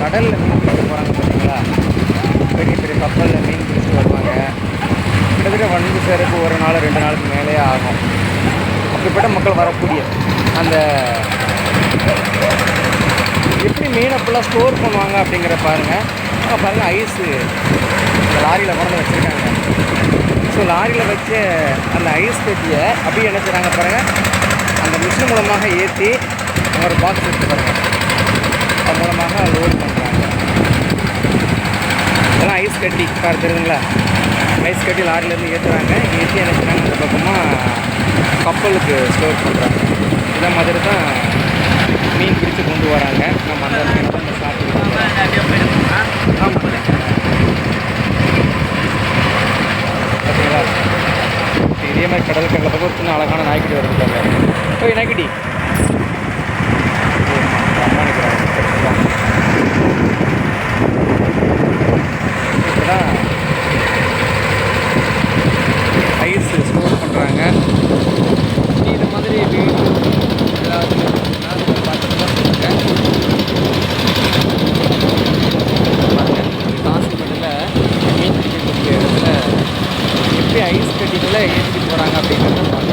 கடலில் மீன் பிடிக்க போகிறாங்க பார்த்தீங்களா? பெரிய பெரிய கப்பலில் மீன் பிடிச்சிட்டு வருவாங்க. கிட்டத்தட்ட வந்து சேருக்கு ஒரு நாள் ரெண்டு நாளுக்கு மேலேயே ஆகும். அப்படிப்பட்ட மக்கள் வரக்கூடிய அந்த எப்படி மீனை ஃபுல்லாக ஸ்டோர் பண்ணுவாங்க அப்படிங்கிற பாருங்கள் பாருங்கள் ஐஸு லாரியில் கொண்டு வச்சுருக்காங்க. ஸோ லாரியில் வச்ச அந்த ஐஸ் பெட்டியை அப்படியே என்ன செய்கிறாங்க பாருங்கள் அந்த மிஷின் மூலமாக ஏற்றி ஒரு பாக்ஸ் எடுத்து பாருங்கள் அது மூலமாக லோட் பண்ணுறாங்க இதெல்லாம் ஐஸ் கட்டி கார் தெரியுதுங்களா ஐஸ் கட்டி லாரிலேருந்து ஏற்றுறாங்க ஏற்றி என்ன இந்த பக்கமாக கப்பலுக்கு ஸ்டோர் பண்ணுறாங்க இதை மாதிரி தான் மீன் பிடிச்சி கொண்டு வராங்க. நம்ம அந்த மீன் தான் இந்த சாப்பிட்டு ஆமாம் பார்த்தீங்களா இதே மாதிரி கடல் கடல பக்கம் ஒரு சின்ன அழகான நாய்க்குட்டி வருது பாருங்க. ஓய் நாய்க்குட்டி. போட்டுறாங்க இது மாதிரி வீடு ஏதாவது காசிப்பட்டில் மீன் பிடிக்கக்கூடிய இடத்துல எப்படி ஐஸ் கட்டிக்குள்ளே ஏற்றிட்டு போகிறாங்க அப்படின்னு